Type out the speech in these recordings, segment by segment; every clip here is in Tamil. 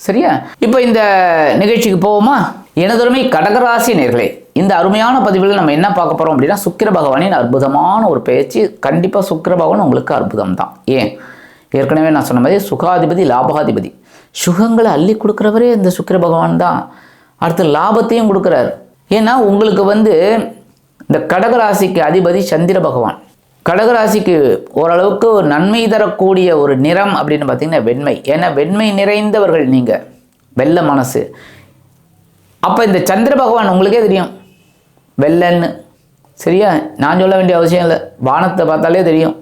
சரியா? இப்போ இந்த நிகழ்ச்சிக்கு போவோமா? எனதுமே கடகராசி நேர்களே இந்த அருமையான பதிவில் நம்ம என்ன பார்க்க போகிறோம் அப்படின்னா சுக்கிர பகவானின் அற்புதமான ஒரு பேச்சு. கண்டிப்பாக சுக்கிர பகவான் உங்களுக்கு அற்புதம் தான் ஏன்? ஏற்கனவே நான் சொன்ன மாதிரி சுகாதிபதி லாபாதிபதி சுகங்களை அள்ளி கொடுக்குறவரே இந்த சுக்கிர பகவான் தான் அடுத்து லாபத்தையும் கொடுக்குறாரு. ஏன்னா உங்களுக்கு வந்து இந்த கடகராசிக்கு அதிபதி சந்திர பகவான். கடகராசிக்கு ஓரளவுக்கு ஒரு நன்மை தரக்கூடிய ஒரு நிறம் அப்படின்னு பார்த்தீங்கன்னா வெண்மை. ஏன்னா வெண்மை நிறைந்தவர்கள் நீங்கள் வெள்ளை மனசு. அப்போ இந்த சந்திர பகவான் உங்களுக்கே தெரியும். வெள்ளைன்னு. சரியா? நான் சொல்ல வேண்டிய அவசியம் இல்லை. வானத்தை பார்த்தாலே தெரியும்.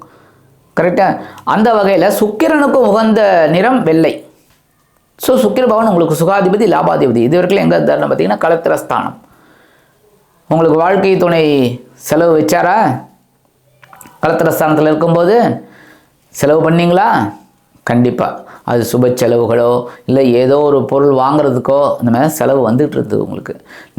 கரெக்டாக அந்த வகையில் சுக்கிரனுக்கும் உகந்த நிறம் வெள்ளை. ஸோ சுக்கிர பகவான் உங்களுக்கு சுகாதிபதி லாபாதிபதி. இது வரைக்கும் எங்கே இருந்தாருன்னு பார்த்தீங்கன்னா களத்திரஸ்தானம் உங்களுக்கு வாழ்க்கை துணை செலவு வச்சாரா? கலத்திரஸ்தானத்தில் இருக்கும்போது செலவு பண்ணீங்களா? கண்டிப்பாக அது சுப செலவுகளோ இல்லை ஏதோ ஒரு பொருள் வாங்குறதுக்கோ இந்த மாதிரி செலவு வந்துகிட்டு இருந்தது உங்களுக்கு.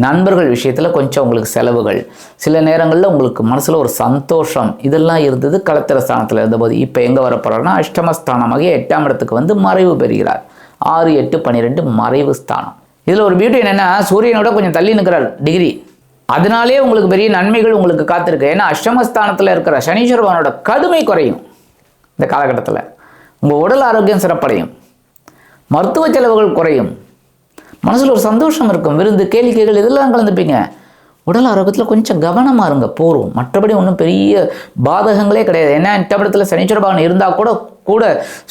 நண்பர்கள் விஷயத்தில் கொஞ்சம் உங்களுக்கு செலவுகள். சில நேரங்களில் உங்களுக்கு மனசில் ஒரு சந்தோஷம். இதெல்லாம் இருந்தது கலத்திர ஸ்தானத்தில் இருந்தபோது. இப்போ எங்கே வரப்போகிறாருன்னா அஷ்டமஸ்தானமாக எட்டாம் இடத்துக்கு வந்து மறைவு பெறுகிறார். ஆறு எட்டு பன்னிரெண்டு மறைவு ஸ்தானம். இதில் ஒரு பியூட்டி என்னென்னா சூரியனோட கொஞ்சம் தள்ளி நிற்கிறார் டிகிரி அதனாலே உங்களுக்கு பெரிய நன்மைகள் உங்களுக்கு காத்திருக்கு. ஏன்னா அஷ்டமஸ்தானத்தில் இருக்கிற சனீஸ்வர பகவானோட கடுமை குறையும் இந்த காலகட்டத்தில். உங்கள் உடல் ஆரோக்கியம் சிறப்படையும். மருத்துவ செலவுகள் குறையும். மனசில் ஒரு சந்தோஷம் இருக்கும். விருந்து கேளிக்கைகள் இதெல்லாம் கலந்துப்பீங்க. உடல் ஆரோக்கியத்தில் கொஞ்சம் கவனமாக இருங்க. போரும் மற்றபடி ஒன்றும் பெரிய பாதகங்களே கிடையாது. ஏன்னா எட்டப்படத்தில் சனீஸ்வர பகவான் இருந்தால் கூட கூட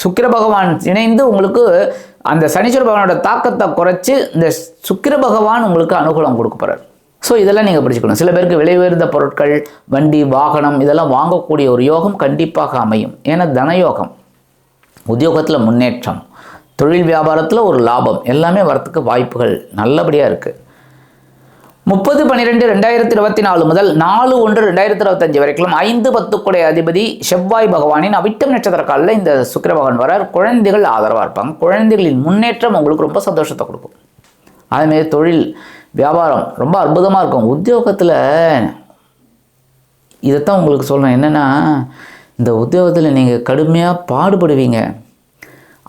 சுக்கிர பகவான் இணைந்து உங்களுக்கு அந்த சனீஸ்வர பகவானோட தாக்கத்தை குறைச்சி இந்த சுக்கிர பகவான் உங்களுக்கு அனுகூலம் கொடுக்க போகிறார் ஸோ இதெல்லாம் நீங்கள் படிச்சுக்கணும் சில பேருக்கு விலை உயர்ந்த பொருட்கள் வண்டி வாகனம் இதெல்லாம் வாங்கக்கூடிய ஒரு யோகம் கண்டிப்பாக அமையும். ஏன்னா தனயோகம் உத்தியோகத்தில் முன்னேற்றம் தொழில் வியாபாரத்தில் ஒரு லாபம் எல்லாமே வரத்துக்கு வாய்ப்புகள் நல்லபடியாக இருக்குது முப்பது பன்னிரெண்டு ரெண்டாயிரத்தி இருபத்தி நாலு முதல் நாலு ஒன்று ரெண்டாயிரத்தி இருபத்தஞ்சு வரைக்கும் ஐந்து பத்துக்குடைய அதிபதி செவ்வாய் பகவானின் அவிட்டம் நட்சத்திர காலில் இந்த சுக்கிர பகவான் வரார். குழந்தைகள் ஆதரவாக இருப்பாங்க. குழந்தைகளின் முன்னேற்றம் உங்களுக்கு ரொம்ப சந்தோஷத்தை கொடுக்கும். அதுமாரி தொழில் வியாபாரம். ரொம்ப அற்புதமாக இருக்கும். உத்தியோகத்தில் இதைத்தான் உங்களுக்கு சொல்கிறேன் என்னென்னா இந்த உத்தியோகத்தில் நீங்கள் கடுமையாக பாடுபடுவீங்க.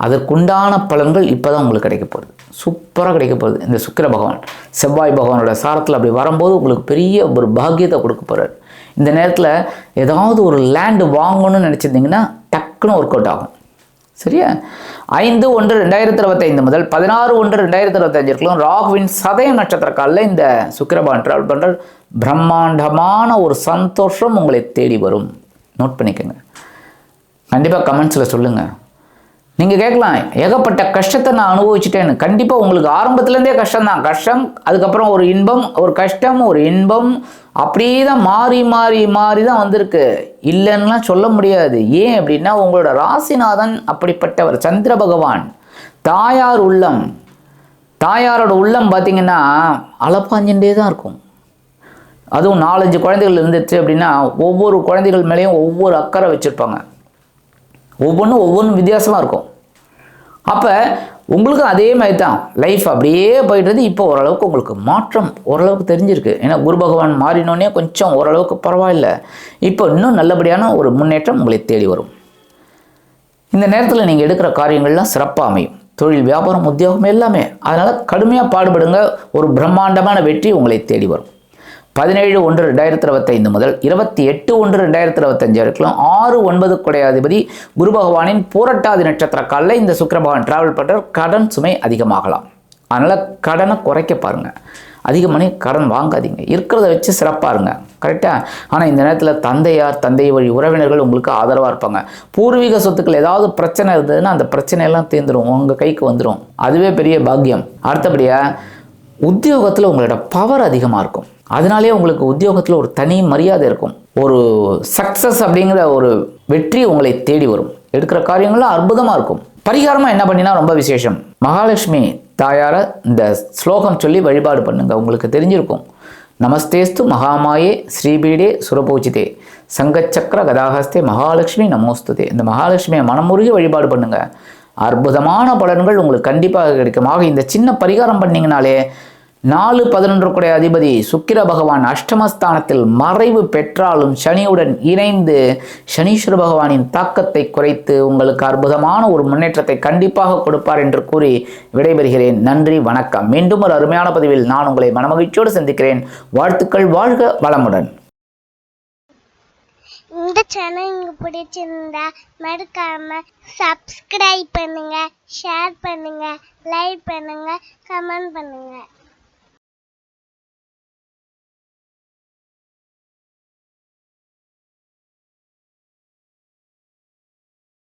அதற்குண்டான பலன்கள் இப்போ தான் உங்களுக்கு கிடைக்க போகுது. சூப்பராக கிடைக்க போகுது. இந்த சுக்கிர பகவான் செவ்வாய் பகவானோட சாரத்தில் அப்படி வரும்போது உங்களுக்கு பெரிய ஒரு பாக்கியத்தை கொடுக்க போகிறார் இந்த நேரத்தில் ஏதாவது ஒரு லேண்டு வாங்கணும்னு நினச்சிருந்தீங்கன்னா டக்குன்னு ஒர்க் அவுட் ஆகும். சரியா? ஐந்து ஒன்று ரெண்டாயிரத்தி இருபத்தைந்து முதல் பதினாறு ஒன்று ரெண்டாயிரத்தி இருபத்தஞ்சிற்குள்ளும் ராகுவின் சதயம் நட்சத்திர காலில் இந்த சுக்கிரபான் ட்ராவல் பண்ணுற பிரம்மாண்டமான ஒரு சந்தோஷம் உங்களை தேடி வரும். நோட் பண்ணிக்கோங்க. கண்டிப்பாக கமெண்ட்ஸில் சொல்லுங்கள் நீங்கள் கேட்கலாம் ஏகப்பட்ட கஷ்டத்தை நான் அனுபவிச்சிட்டேன்னு. கண்டிப்பாக உங்களுக்கு ஆரம்பத்துலேருந்தே கஷ்டம் தான் கஷ்டம் அதுக்கப்புறம் ஒரு இன்பம் ஒரு கஷ்டம் ஒரு இன்பம் அப்படியே தான் மாறி மாறி மாறி தான் வந்திருக்கு. இல்லைன்னுலாம் சொல்ல முடியாது. ஏன் அப்படின்னா உங்களோட ராசிநாதன் அப்படிப்பட்டவர் சந்திர பகவான். தாயார் உள்ளம். தாயாரோட உள்ளம் பார்த்தீங்கன்னா அலப்பாஞ்சுட்டே தான் இருக்கும். அதுவும் நாலஞ்சு குழந்தைகள் இருந்துச்சு அப்படின்னா ஒவ்வொரு குழந்தைகள் மேலேயும் ஒவ்வொரு அக்கறை வச்சுருப்பாங்க. ஒவ்வொன்றும் ஒவ்வொன்றும் வித்தியாசமாக இருக்கும். அப்போ உங்களுக்கும் அதே மாதிரி தான் லைஃப் அப்படியே போயிடுறது இப்போ ஓரளவுக்கு உங்களுக்கு மாற்றம் ஓரளவுக்கு தெரிஞ்சிருக்கு. ஏன்னா குரு பகவான் மாறினோடனே கொஞ்சம் ஓரளவுக்கு பரவாயில்ல. இப்போ இன்னும் நல்லபடியான ஒரு முன்னேற்றம் உங்களை தேடி வரும். இந்த நேரத்தில் நீங்கள் எடுக்கிற காரியங்கள்லாம் சிறப்பாக அமையும். தொழில் வியாபாரம் உத்தியோகம் எல்லாமே. அதனால் கடுமையாக பாடுபடுங்க. ஒரு பிரம்மாண்டமான வெற்றி உங்களை தேடி வரும். பதினேழு ஒன்று ரெண்டாயிரத்தி இருபத்தைந்து முதல் இருபத்தி எட்டு ஒன்று ரெண்டாயிரத்தி இருபத்தஞ்சு வரைக்கும் ஆறு ஒன்பது குடையாதிபதி குரு பகவானின் பூரட்டாதி நட்சத்திர காலில் இந்த சுக்கிர பகவான் டிராவல் பண்ணுற கடன் சுமை அதிகமாகலாம். அதனால் கடனை குறைக்க பாருங்கள் அதிகமான கடன் வாங்காதீங்க. இருக்கிறத வச்சு சிறப்பாக இருங்க. கரெக்டாக ஆனால் இந்த நேரத்தில் தந்தையார் தந்தை வழி உறவினர்கள் உங்களுக்கு ஆதரவாக இருப்பாங்க. பூர்வீக சொத்துக்கள் ஏதாவது பிரச்சனை இருந்ததுன்னா அந்த பிரச்சனையெல்லாம் தீர்ந்துடும் உங்கள் கைக்கு வந்துடும் அதுவே பெரிய பாக்கியம். அடுத்தபடியாக உத்தியோகத்தில் உங்களோட பவர் அதிகமாக இருக்கும். அதனாலே உங்களுக்கு உத்தியோகத்தில் ஒரு தனி மரியாதை இருக்கும். ஒரு சக்ஸஸ் அப்படிங்கிற ஒரு வெற்றி உங்களை தேடி வரும். எடுக்கிற காரியங்கள்லாம் அற்புதமாக இருக்கும். பரிகாரமாக என்ன பண்ணினா ரொம்ப விசேஷம். மகாலட்சுமி தாயார இந்த ஸ்லோகம் சொல்லி வழிபாடு பண்ணுங்க. உங்களுக்கு தெரிஞ்சிருக்கும். நமஸ்தேஸ்து மகாமாயே ஸ்ரீபீடே சுரபூஜிதே. சங்கச்சக்கர கதாகஸ்தே மகாலட்சுமி நமோஸ்துதே. இந்த மகாலட்சுமியை மனமுருகி வழிபாடு பண்ணுங்க. அற்புதமான பலன்கள் உங்களுக்கு கண்டிப்பாக கிடைக்கும். ஆக இந்த சின்ன பரிகாரம் பண்ணிங்கனாலே நாலு பதினொன்று கூடிய அதிபதி சுக்கிர பகவான் அஷ்டமஸ்தானத்தில் மறைவு பெற்றாலும் சனியுடன் இணைந்து சனீஸ்வர பகவானின் தாக்கத்தை குறைத்து உங்களுக்கு அற்புதமான ஒரு முன்னேற்றத்தை கண்டிப்பாக கொடுப்பார் என்று கூறி விடைபெறுகிறேன். நன்றி வணக்கம். மீண்டும் ஒரு அருமையான பதிவில் நான் உங்களை மனமகிழ்ச்சியோடு சந்திக்கிறேன். வாழ்த்துக்கள் வாழ்க வளமுடன். இந்த சேனல் உங்களுக்கு பிடிச்சிருந்தா மறக்காம சப்ஸ்கிரைப் பண்ணுங்க ஷேர் பண்ணுங்க லைக் பண்ணுங்க கமெண்ட் பண்ணுங்க.